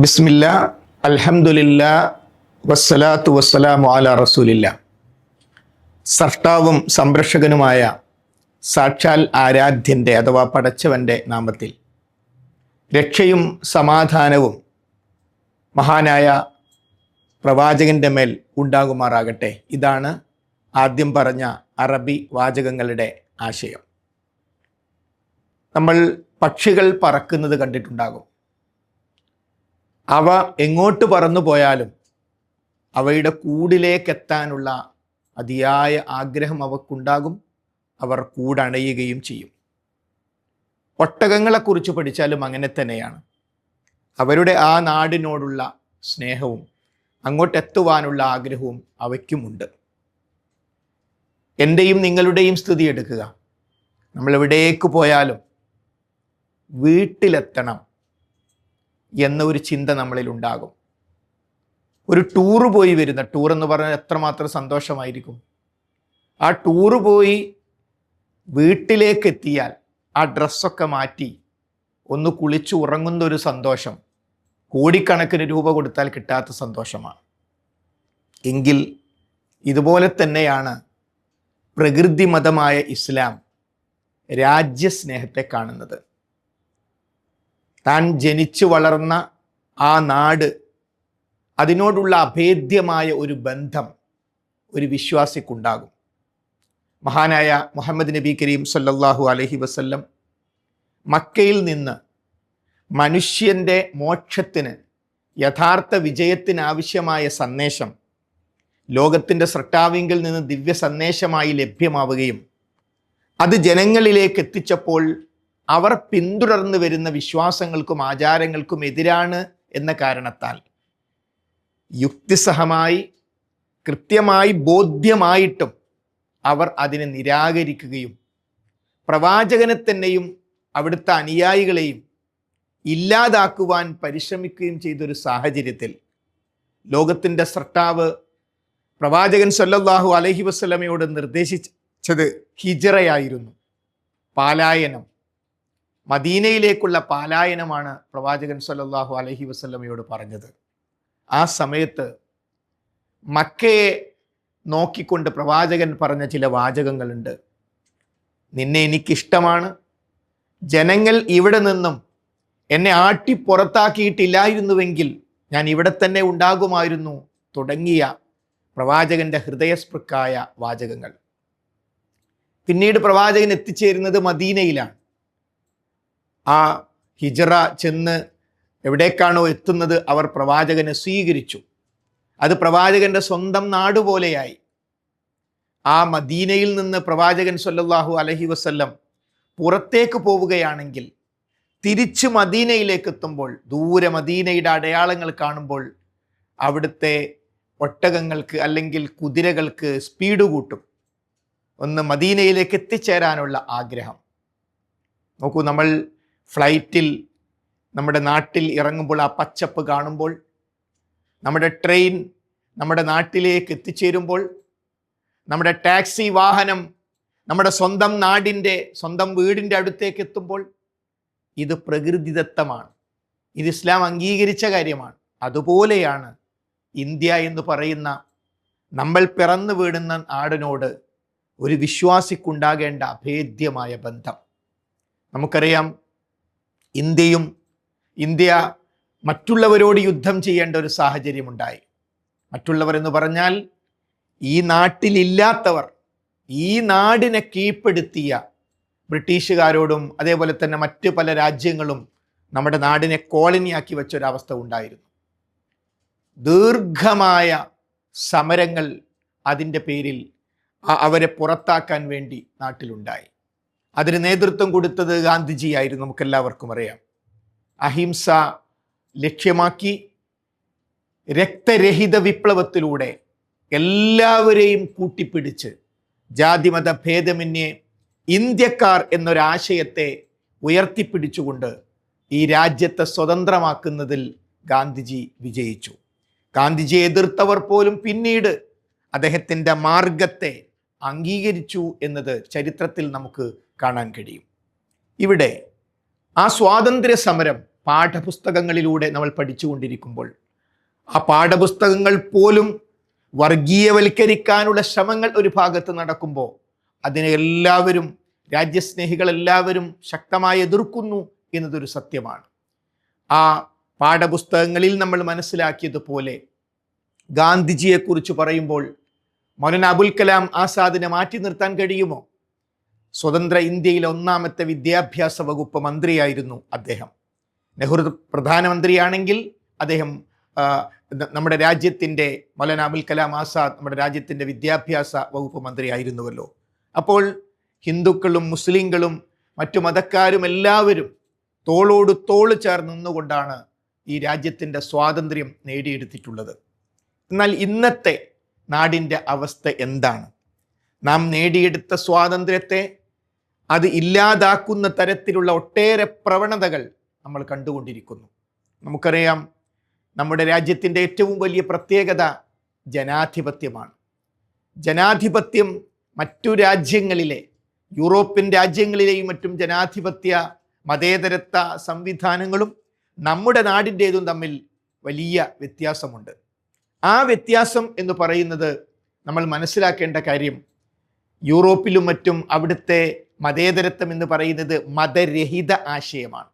ബിസ്മില്ല അൽഹമുല്ല വസ്സലാത്തു വസ്സലാമു അല റസൂലില്ല. സർഷ്ടാവും സംരക്ഷകനുമായ സാക്ഷാൽ ആരാധ്യന്റെ അഥവാ പടച്ചവന്റെ നാമത്തിൽ രക്ഷയും സമാധാനവും മഹാനായ പ്രവാചകന്റെ മേൽ ഉണ്ടാകുമാറാകട്ടെ. ഇതാണ് ആദ്യം പറഞ്ഞ അറബി വാചകങ്ങളുടെ ആശയം. നമ്മൾ പക്ഷികൾ പറക്കുന്നത് കണ്ടിട്ടുണ്ടാകും. അവ എങ്ങോട്ട് പറന്നു പോയാലും അവയുടെ കൂടിലേക്കെത്താനുള്ള അതിയായ ആഗ്രഹം അവക്കുണ്ടാകും. അവർ കൂടണയുകയും ചെയ്യും. ഒട്ടകങ്ങളെക്കുറിച്ച് പഠിച്ചാലും അങ്ങനെ തന്നെയാണ്. അവരുടെ ആ നാടിനോടുള്ള സ്നേഹവും അങ്ങോട്ടെത്തുവാനുള്ള ആഗ്രഹവും അവയ്ക്കുമുണ്ട്. എന്റെയും നിങ്ങളുടെയും സ്ഥിതി എടുക്കുക. നമ്മൾ എവിടേക്ക് പോയാലും വീട്ടിലെത്തണം. എന്ന ഒരു ചിന്ത നമ്മളിൽ ഉണ്ടാകും. ഒരു ടൂറ് പോയി വരുന്ന ടൂർ എന്ന് പറഞ്ഞാൽ എത്രമാത്രം സന്തോഷമായിരിക്കും? ആ ടൂറ് പോയി വീട്ടിലേക്ക് എത്തിയാൽ ആ ഡ്രസ്സൊക്കെ മാറ്റി ഒന്ന് കുളിച്ചു ഉറങ്ങുന്ന ഒരു സന്തോഷം കോടിക്കണക്കിന് രൂപ കൊടുത്താൽ കിട്ടാത്ത സന്തോഷമാണ്. എങ്കിൽ ഇതുപോലെ തന്നെയാണ് പ്രകൃതിമതമായ ഇസ്ലാം രാജ്യസ്നേഹത്തെ കാണുന്നത്. താൻ ജനിച്ചു വളർന്ന ആ നാട് അതിനോടുള്ള അഭേദ്യമായ ഒരു ബന്ധം ഒരു വിശ്വാസിക്കുണ്ടാകും. മഹാനായ മുഹമ്മദ് നബി കരീം സല്ലല്ലാഹു അലഹി വസല്ലം മക്കയിൽ നിന്ന് മനുഷ്യന്റെ മോക്ഷത്തിന് യഥാർത്ഥ വിജയത്തിനാവശ്യമായ സന്ദേശം ലോകത്തിന്റെ സൃഷ്ടാവിങ്കിൽ നിന്ന് ദിവ്യ സന്ദേശമായി ലഭ്യമാവുകയും അത് ജനങ്ങളിലേക്ക് എത്തിച്ചപ്പോൾ അവർ പിന്തുടർന്നു വരുന്ന വിശ്വാസങ്ങൾക്കും ആചാരങ്ങൾക്കും എതിരാണ് എന്ന കാരണത്താൽ യുക്തിസഹമായി കൃത്യമായി ബോധ്യമായിട്ടും അവർ അതിനെ നിരാകരിക്കുകയും പ്രവാചകനെ തന്നെയും അവിടുത്തെ അനുയായികളെയും ഇല്ലാതാക്കുവാൻ പരിശ്രമിക്കുകയും ചെയ്തൊരു സാഹചര്യത്തിൽ ലോകത്തിന്റെ സർട്ടാവ് പ്രവാചകൻ സല്ലല്ലാഹു അലഹി വസ്ലമയോട് നിർദ്ദേശിച്ചത് ഹിജറയായിരുന്നു പാലായനം. മദീനയിലേക്കുള്ള പാലായനമാണ് പ്രവാചകൻ സല്ലാഹു അലഹി വസല്ലമയോട് പറഞ്ഞത്. ആ സമയത്ത് മക്കയെ നോക്കിക്കൊണ്ട് പ്രവാചകൻ പറഞ്ഞ ചില വാചകങ്ങളുണ്ട്. നിന്നെ എനിക്കിഷ്ടമാണ്. ജനങ്ങൾ ഇവിടെ നിന്നും എന്നെ ആട്ടി പുറത്താക്കിയിട്ടില്ലായിരുന്നുവെങ്കിൽ ഞാൻ ഇവിടെ തന്നെ ഉണ്ടാകുമായിരുന്നു തുടങ്ങിയ പ്രവാചകന്റെ ഹൃദയസ്പൃക്കായ വാചകങ്ങൾ. പിന്നീട് പ്രവാചകൻ എത്തിച്ചേരുന്നത് മദീനയിലാണ്. ആ ഹിജറ ചെന്ന് എവിടേക്കാണോ എത്തുന്നത് അവർ പ്രവാചകനെ സ്വീകരിച്ചു. അത് പ്രവാചകന്റെ സ്വന്തം നാട് പോലെയായി. ആ മദീനയിൽ നിന്ന് പ്രവാചകൻ സല്ലല്ലാഹു അലഹി വസ്ല്ലം പുറത്തേക്ക് പോവുകയാണെങ്കിൽ തിരിച്ച് മദീനയിലേക്ക് എത്തുമ്പോൾ ദൂരെ മദീനയുടെ അടയാളങ്ങൾ കാണുമ്പോൾ അവിടുത്തെ ഒട്ടകങ്ങൾക്ക് അല്ലെങ്കിൽ കുതിരകൾക്ക് സ്പീഡ് കൂട്ടും. ഒന്ന് മദീനയിലേക്ക് എത്തിച്ചേരാനുള്ള ആഗ്രഹം. നോക്കൂ നമ്മൾ ഫ്ലൈറ്റിൽ നമ്മുടെ നാട്ടിൽ ഇറങ്ങുമ്പോൾ ആ പച്ചപ്പ് കാണുമ്പോൾ നമ്മുടെ ട്രെയിൻ നമ്മുടെ നാട്ടിലേക്ക് എത്തിച്ചേരുമ്പോൾ നമ്മുടെ ടാക്സി വാഹനം നമ്മുടെ സ്വന്തം നാടിന്റെ സ്വന്തം വീടിന്റെ അടുത്തേക്ക് എത്തുമ്പോൾ ഇത് പ്രകൃതിദത്തമാണ്. ഇത് ഇസ്ലാം അംഗീകരിച്ച കാര്യമാണ്. അതുപോലെയാണ് ഇന്ത്യ എന്ന് പറയുന്ന നമ്മൾ പിറന്നു വീടുന്ന നാടിനോട് ഒരു വിശ്വാസിക്കുണ്ടാകേണ്ട അഭേദ്യമായ ബന്ധം. നമുക്കറിയാം ഇന്ത്യയും ഇന്ത്യ മറ്റുള്ളവരോട് യുദ്ധം ചെയ്യേണ്ട ഒരു സാഹചര്യമുണ്ടായി. മറ്റുള്ളവർ എന്ന് പറഞ്ഞാൽ ഈ നാട്ടിലില്ലാത്തവർ ഈ നാടിനെ കീഴ്പ്പെടുത്തിയ ബ്രിട്ടീഷുകാരോടും അതേപോലെ തന്നെ മറ്റ് പല രാജ്യങ്ങളും നമ്മുടെ നാടിനെ കോളനിയാക്കി വെച്ചൊരവസ്ഥ ഉണ്ടായിരുന്നു. ദീർഘമായ സമരങ്ങൾ അതിന്റെ പേരിൽ അവരെ പുറത്താക്കാൻ വേണ്ടി നാട്ടിലുണ്ടായി. അതിന് നേതൃത്വം കൊടുത്തത് ഗാന്ധിജിയായിരുന്നു നമുക്കെല്ലാവർക്കും അറിയാം. അഹിംസ ലക്ഷ്യമാക്കി രക്തരഹിത വിപ്ലവത്തിലൂടെ എല്ലാവരെയും കൂട്ടിപ്പിടിച്ച് ജാതിമത ഭേദമന്യേ ഇന്ത്യക്കാർ എന്നൊരാശയത്തെ ഉയർത്തിപ്പിടിച്ചുകൊണ്ട് ഈ രാജ്യത്തെ സ്വതന്ത്രമാക്കുന്നതിൽ ഗാന്ധിജി വിജയിച്ചു. ഗാന്ധിജിയെ എതിർത്തവർ പോലും പിന്നീട് അദ്ദേഹത്തിന്റെ മാർഗത്തെ അംഗീകരിച്ചു എന്നത് ചരിത്രത്തിൽ നമുക്ക് കാണാൻ കഴിയും. ഇവിടെ ആ സ്വാതന്ത്ര്യ സമരം പാഠപുസ്തകങ്ങളിലൂടെ നമ്മൾ പഠിച്ചുകൊണ്ടിരിക്കുമ്പോൾ ആ പാഠപുസ്തകങ്ങൾ പോലും വർഗീയവൽക്കരിക്കാനുള്ള ശ്രമങ്ങൾ ഒരു ഭാഗത്ത് നടക്കുമ്പോൾ അതിനെ എല്ലാവരും രാജ്യസ്നേഹികൾ എല്ലാവരും ശക്തമായി എതിർക്കുന്നു എന്നതൊരു സത്യമാണ്. ആ പാഠപുസ്തകങ്ങളിൽ നമ്മൾ മനസ്സിലാക്കിയതുപോലെ ഗാന്ധിജിയെക്കുറിച്ച് പറയുമ്പോൾ മൗലാന അബുൽ കലാം ആസാദിനെ മാറ്റി നിർത്താൻ കഴിയുമോ? സ്വതന്ത്ര ഇന്ത്യയിലെ ഒന്നാമത്തെ വിദ്യാഭ്യാസ വകുപ്പ് മന്ത്രിയായിരുന്നു അദ്ദേഹം. നെഹ്റു പ്രധാനമന്ത്രിയാണെങ്കിൽ അദ്ദേഹം നമ്മുടെ രാജ്യത്തിന്റെ മൗലന അബുൽ കലാം ആസാദ് നമ്മുടെ രാജ്യത്തിന്റെ വിദ്യാഭ്യാസ വകുപ്പ് മന്ത്രിയായിരുന്നുവല്ലോ. അപ്പോൾ ഹിന്ദുക്കളും മുസ്ലിങ്ങളും മറ്റു മതക്കാരും എല്ലാവരും തോളോട് തോൾ ചേർന്ന് നിന്നുകൊണ്ടാണ് ഈ രാജ്യത്തിന്റെ സ്വാതന്ത്ര്യം നേടിയെടുത്തിട്ടുള്ളത്. എന്നാൽ ഇന്നത്തെ നാടിന്റെ അവസ്ഥ എന്താണ്? നാം നേടിയെടുത്ത സ്വാതന്ത്ര്യത്തെ അത് ഇല്ലാതാക്കുന്ന തരത്തിലുള്ള ഒട്ടേറെ പ്രവണതകൾ നമ്മൾ കണ്ടുകൊണ്ടിരിക്കുന്നു. നമുക്കറിയാം നമ്മുടെ രാജ്യത്തിന്റെ ഏറ്റവും വലിയ പ്രത്യേകത ജനാധിപത്യമാണ്. ജനാധിപത്യം മറ്റു രാജ്യങ്ങളിലെ യൂറോപ്യൻ രാജ്യങ്ങളിലെയും മറ്റും ജനാധിപത്യ മതേതരത്വ സംവിധാനങ്ങളും നമ്മുടെ നാടിന്റേതും തമ്മിൽ വലിയ വ്യത്യാസമുണ്ട്. ആ വ്യത്യാസം എന്ന് പറയുന്നത് നമ്മൾ മനസ്സിലാക്കേണ്ട കാര്യം യൂറോപ്പിലും മറ്റും അവിടുത്തെ മതേതരത്വം എന്ന് പറയുന്നത് മതരഹിത ആശയമാണ്.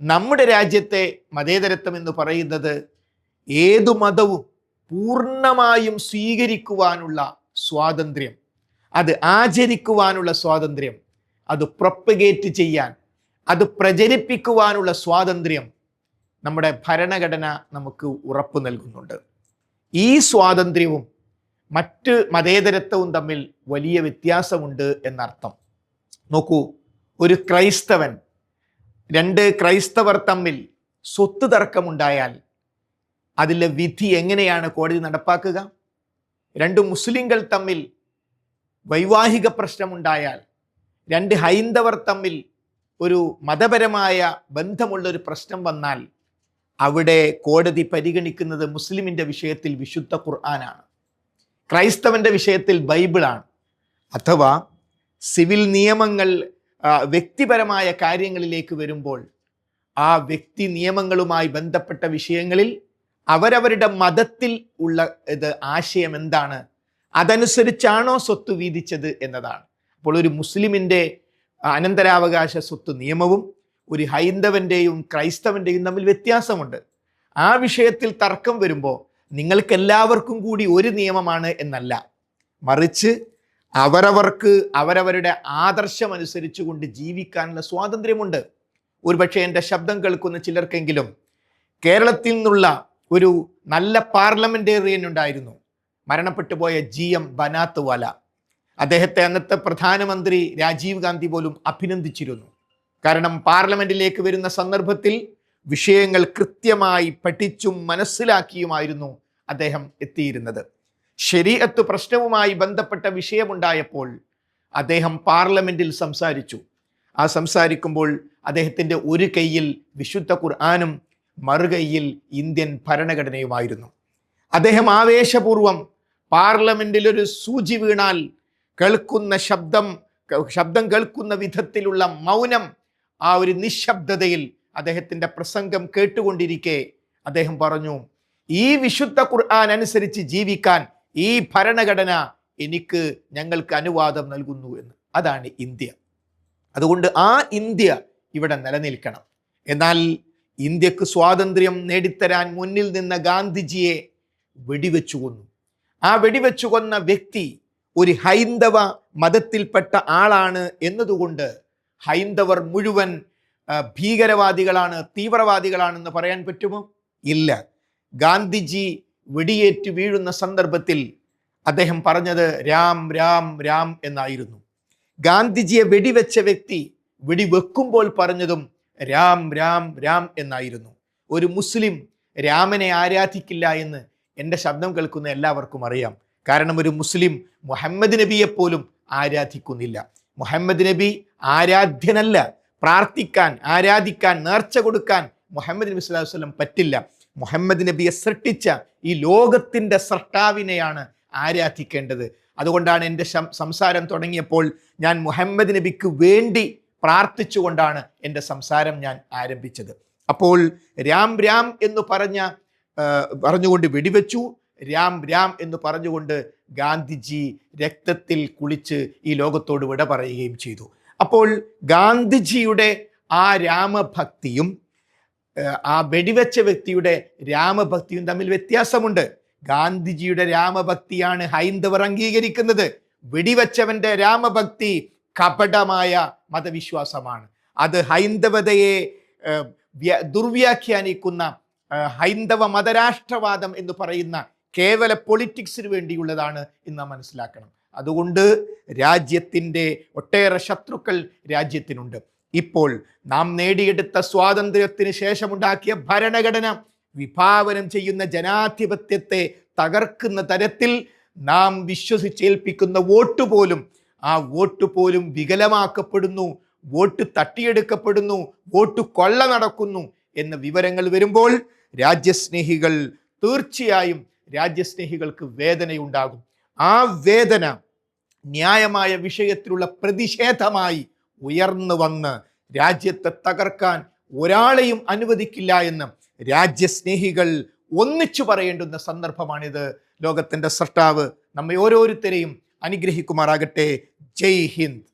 നമ്മുടെ രാജ്യത്തെ മതേതരത്വം എന്ന് പറയുന്നത് ഏതു മതവും പൂർണമായും സ്വീകരിക്കുവാനുള്ള സ്വാതന്ത്ര്യം. അത് ആചരിക്കുവാനുള്ള സ്വാതന്ത്ര്യം. അത് പ്രൊപ്പഗേറ്റ് ചെയ്യാൻ അത് പ്രചരിപ്പിക്കുവാനുള്ള സ്വാതന്ത്ര്യം നമ്മുടെ ഭരണഘടന നമുക്ക് ഉറപ്പു നൽകുന്നുണ്ട്. ഈ സ്വാതന്ത്ര്യവും മറ്റ് മതേതരത്വവും തമ്മിൽ വലിയ വ്യത്യാസമുണ്ട് എന്നർത്ഥം. നോക്കൂ ഒരു ക്രൈസ്തവൻ രണ്ട് ക്രൈസ്തവർ തമ്മിൽ സ്വത്ത് തർക്കമുണ്ടായാൽ അതിലെ വിധി എങ്ങനെയാണ് കോടതി നടപ്പാക്കുക? രണ്ട് മുസ്ലിങ്ങൾ തമ്മിൽ വൈവാഹിക പ്രശ്നമുണ്ടായാൽ രണ്ട് ഹൈന്ദവർ തമ്മിൽ ഒരു മതപരമായ ബന്ധമുള്ളൊരു പ്രശ്നം വന്നാൽ അവിടെ കോടതി പരിഗണിക്കുന്നത് മുസ്ലിമിന്റെ വിഷയത്തിൽ വിശുദ്ധ ഖുർആനാണ്. ക്രൈസ്തവന്റെ വിഷയത്തിൽ ബൈബിളാണ്. അഥവാ സിവിൽ നിയമങ്ങൾ വ്യക്തിപരമായ കാര്യങ്ങളിലേക്ക് വരുമ്പോൾ ആ വ്യക്തി നിയമങ്ങളുമായി ബന്ധപ്പെട്ട വിഷയങ്ങളിൽ അവരവരുടെ മതത്തിൽ ഉള്ള ഇത് ആശയം എന്താണ്? അതനുസരിച്ചാണോ സ്വത്ത് വീതിച്ചത് എന്നതാണ്. അപ്പോൾ ഒരു മുസ്ലിമിന്റെ അനന്തരാവകാശ സ്വത്ത് നിയമവും ഒരു ഹൈന്ദവന്റെയും ക്രൈസ്തവന്റെയും തമ്മിൽ വ്യത്യാസമുണ്ട്. ആ വിഷയത്തിൽ തർക്കം വരുമ്പോൾ നിങ്ങൾക്ക് എല്ലാവർക്കും കൂടി ഒരു നിയമമാണ് എന്നല്ല. മറിച്ച് അവരവർക്ക് അവരവരുടെ ആദർശം അനുസരിച്ചുകൊണ്ട് ജീവിക്കാനുള്ള സ്വാതന്ത്ര്യമുണ്ട്. ഒരുപക്ഷെ എന്റെ ശബ്ദം കേൾക്കുന്ന ചിലർക്കെങ്കിലും കേരളത്തിൽ നിന്നുള്ള ഒരു നല്ല പാർലമെന്റേറിയൻ ഉണ്ടായിരുന്നു. മരണപ്പെട്ടു പോയ ജി എം ബനാത്ത് വാല അദ്ദേഹത്തെ അന്നത്തെ പ്രധാനമന്ത്രി രാജീവ് ഗാന്ധി പോലും അഭിനന്ദിച്ചിരുന്നു. കാരണം പാർലമെന്റിലേക്ക് വരുന്ന സന്ദർഭത്തിൽ വിഷയങ്ങൾ കൃത്യമായി പഠിച്ചും മനസ്സിലാക്കിയുമായിരുന്നു അദ്ദേഹം എത്തിയിരുന്നത്. ശരീഅത്ത് പ്രശ്നവുമായി ബന്ധപ്പെട്ട വിഷയമുണ്ടായപ്പോൾ അദ്ദേഹം പാർലമെന്റിൽ സംസാരിച്ചു. ആ സംസാരിക്കുമ്പോൾ അദ്ദേഹത്തിന്റെ ഒരു കൈയിൽ വിശുദ്ധ ഖുർആാനും മറുകൈയിൽ ഇന്ത്യൻ ഭരണഘടനയുമായിരുന്നു. അദ്ദേഹം ആവേശപൂർവം പാർലമെന്റിൽ ഒരു സൂചി വീണാൽ കേൾക്കുന്ന ശബ്ദം ശബ്ദം കേൾക്കുന്ന വിധത്തിലുള്ള മൗനം ആ ഒരു നിശബ്ദതയിൽ അദ്ദേഹത്തിന്റെ പ്രസംഗം കേട്ടുകൊണ്ടിരിക്കെ അദ്ദേഹം പറഞ്ഞു ഈ വിശുദ്ധ ഖുർആൻ അനുസരിച്ച് ജീവിക്കാൻ ഈ ഭരണഘടന എനിക്ക് ഞങ്ങൾക്ക് അനുവാദം നൽകുന്നു എന്ന്. അതാണ് ഇന്ത്യ. അതുകൊണ്ട് ആ ഇന്ത്യ ഇവിടെ നിലനിൽക്കണം. എന്നാൽ ഇന്ത്യയ്ക്ക് സ്വാതന്ത്ര്യം നേടിത്തരാൻ മുന്നിൽ നിന്ന ഗാന്ധിജിയെ വെടിവെച്ചു കൊന്നു. ആ വെടിവെച്ചു കൊന്ന വ്യക്തി ഒരു ഹൈന്ദവ മതത്തിൽപ്പെട്ട ആളാണ് എന്നതുകൊണ്ട് ഹൈന്ദവർ മുഴുവൻ ഭീകരവാദികളാണ് തീവ്രവാദികളാണെന്ന് പറയാൻ പറ്റുമോ? ഇല്ല. ഗാന്ധിജി വെടിയേറ്റ് വീഴുന്ന സന്ദർഭത്തിൽ അദ്ദേഹം പറഞ്ഞത് രാം രാം രാം എന്നായിരുന്നു. ഗാന്ധിജിയെ വെടിവെച്ച വ്യക്തി വെടിവെക്കുമ്പോൾ പറഞ്ഞതും രാം രാം രാം എന്നായിരുന്നു. ഒരു മുസ്ലിം രാമനെ ആരാധിക്കില്ല എന്ന് എന്റെ ശബ്ദം കേൾക്കുന്ന എല്ലാവർക്കും അറിയാം. കാരണം ഒരു മുസ്ലിം മുഹമ്മദ് നബിയെ പോലും ആരാധിക്കുന്നില്ല. മുഹമ്മദ് നബി ആരാധ്യനല്ല. പ്രാർത്ഥിക്കാൻ ആരാധിക്കാൻ നേർച്ച കൊടുക്കാൻ മുഹമ്മദ് നബി സ്വല്ലല്ലാഹു അലൈഹി വസല്ലം പറ്റില്ല. മുഹമ്മദ് നബിയെ സൃഷ്ടിച്ച ഈ ലോകത്തിന്റെ സൃഷ്ടാവിനെയാണ് ആരാധിക്കേണ്ടത്. അതുകൊണ്ടാണ് എന്റെ സംസാരം തുടങ്ങിയപ്പോൾ ഞാൻ മുഹമ്മദ് നബിക്ക് വേണ്ടി പ്രാർത്ഥിച്ചുകൊണ്ടാണ് എന്റെ സംസാരം ഞാൻ ആരംഭിച്ചത്. അപ്പോൾ രാം രാം എന്ന് പറഞ്ഞ പറഞ്ഞുകൊണ്ട് വെടിവെച്ചു. രാം രാം എന്ന് പറഞ്ഞുകൊണ്ട് ഗാന്ധിജി രക്തത്തിൽ കുളിച്ച് ഈ ലോകത്തോട് വിട പറയുകയും ചെയ്തു. അപ്പോൾ ഗാന്ധിജിയുടെ ആ രാമഭക്തിയും ആ വെടിവെച്ച വ്യക്തിയുടെ രാമഭക്തിയും തമ്മിൽ വ്യത്യാസമുണ്ട്. ഗാന്ധിജിയുടെ രാമഭക്തിയാണ് ഹൈന്ദവർ അംഗീകരിക്കുന്നത്. വെടിവെച്ചവന്റെ രാമഭക്തി കപടമായ മതവിശ്വാസമാണ്. അത് ഹൈന്ദവതയെ ദുർവ്യാഖ്യാനിക്കുന്ന ഹൈന്ദവ മതരാഷ്ട്രവാദം എന്ന് പറയുന്ന കേവല പൊളിറ്റിക്സിന് വേണ്ടിയുള്ളതാണ് എന്ന് നാം മനസ്സിലാക്കണം. അതുകൊണ്ട് രാജ്യത്തിന്റെ ഒട്ടേറെ ശത്രുക്കൾ രാജ്യത്തിനുണ്ട്. ഇപ്പോൾ നാം നേടിയെടുത്ത സ്വാതന്ത്ര്യത്തിന് ശേഷമുണ്ടാക്കിയ ഭരണഘടന വിഭാവനം ചെയ്യുന്ന ജനാധിപത്യത്തെ തകർക്കുന്ന തരത്തിൽ നാം വിശ്വസിച്ചേൽപ്പിക്കുന്ന വോട്ട് പോലും ആ വോട്ട് പോലും വികലമാക്കപ്പെടുന്നു വോട്ട് തട്ടിയെടുക്കപ്പെടുന്നു വോട്ട് കൊള്ള നടക്കുന്നു എന്ന വിവരങ്ങൾ വരുമ്പോൾ രാജ്യസ്നേഹികൾ തീർച്ചയായും രാജ്യസ്നേഹികൾക്ക് വേദനയുണ്ടാകും. ആ വേദന ന്യായമായ വിഷയത്തിലുള്ള പ്രതിഷേധമായി ഉയർന്നു വന്ന് രാജ്യത്തെ തകർക്കാൻ ഒരാളെയും അനുവദിക്കില്ല എന്ന് രാജ്യസ്നേഹികൾ ഒന്നിച്ചു പറയേണ്ടുന്ന സന്ദർഭമാണിത്. ലോകത്തിന്റെ സൃഷ്ടാവ് നമ്മെ ഓരോരുത്തരെയും അനുഗ്രഹിക്കുമാറാകട്ടെ. ജയ് ഹിന്ദ്.